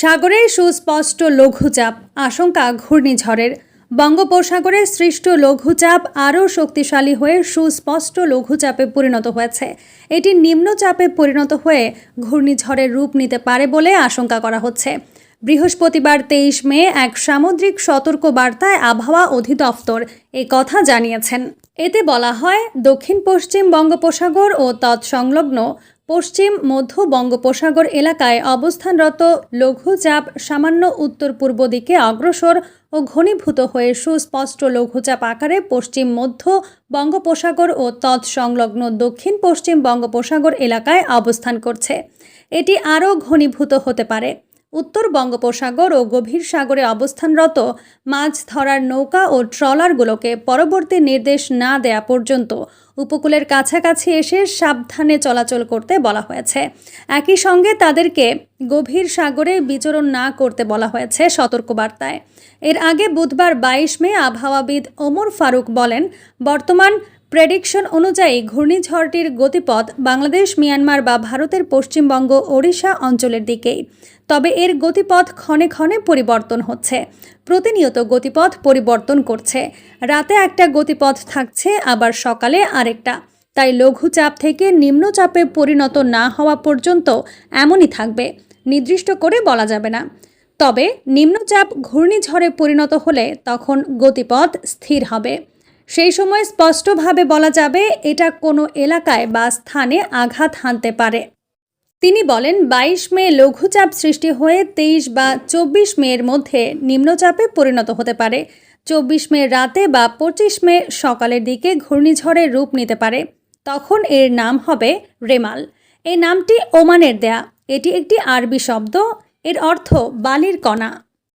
সাগরে সুস্পষ্ট লঘুচাপ, আশঙ্কা ঘূর্ণিঝড়ের। বঙ্গোপসাগরে সৃষ্ট লঘুচাপ আরও শক্তিশালী হয়ে সুস্পষ্ট লঘুচাপে পরিণত হয়েছে। এটি নিম্নচাপে পরিণত হয়ে ঘূর্ণিঝড়ের রূপ নিতে পারে বলে আশঙ্কা করা হচ্ছে। বৃহস্পতিবার তেইশ মে এক সামুদ্রিক সতর্ক বার্তায় আবহাওয়া অধিদপ্তর এ কথা জানিয়েছেন। এতে বলা হয় দক্ষিণ পশ্চিম বঙ্গোপসাগর ও তৎসংলগ্ন পশ্চিম, মধ্য বঙ্গোপসাগর এলাকায় অবস্থানরত লঘুচাপ সামান্য উত্তর পূর্ব দিকে অগ্রসর ও ঘনীভূত হয়ে সুস্পষ্ট লঘুচাপ আকারে পশ্চিম, মধ্য বঙ্গোপসাগর ও তৎসংলগ্ন দক্ষিণ পশ্চিম বঙ্গোপসাগর এলাকায় অবস্থান করছে। এটি আরও ঘনীভূত হতে পারে। উত্তর বঙ্গোপসাগর ও গভীর সাগরে অবস্থানরত মাছ ধরার নৌকা ও ট্রলারগুলোকে পরবর্তী নির্দেশ না দেয়া পর্যন্ত উপকূলের কাছাকাছি এসে সাবধানে চলাচল করতে বলা হয়েছে। একই সঙ্গে তাদেরকে গভীর সাগরে বিচরণ না করতে বলা হয়েছে সতর্কবার্তায়। এর আগে বুধবার বাইশ মে আবহাওয়াবিদ ওমর ফারুক বলেন, বর্তমান প্রেডিকশন অনুযায়ী ঘূর্ণিঝড়টির গতিপথ বাংলাদেশ মিয়ানমার বা ভারতের পশ্চিমবঙ্গ, ওড়িশা অঞ্চলের দিকেই তবে এর গতিপথ ক্ষণে ক্ষণে পরিবর্তন হচ্ছে। প্রতিনিয়ত গতিপথ পরিবর্তন করছে। রাতে একটা গতিপথ থাকছে, আবার সকালে আরেকটা। তাই লঘুচাপ থেকে নিম্নচাপে পরিণত না হওয়া পর্যন্ত এমনই থাকবে। নির্দিষ্ট করে বলা যাবে না। তবে নিম্নচাপ ঘূর্ণিঝড়ে পরিণত হলে তখন গতিপথ স্থির হবে। সেই সময় স্পষ্টভাবে বলা যাবে, এটা কোনো এলাকায় বা স্থানে আঘাত হানতে পারে। তিনি বলেন, বাইশ মে লঘুচাপ সৃষ্টি হয়ে তেইশ বা চব্বিশ মের মধ্যে নিম্নচাপে পরিণত হতে পারে। চব্বিশ মে রাতে বা পঁচিশ মে সকালের দিকে ঘূর্ণিঝড়ের রূপ নিতে পারে। তখন এর নাম হবে রেমাল। এই নামটি ওমানের দেয়া। এটি একটি আরবি শব্দ। এর অর্থ বালির কণা।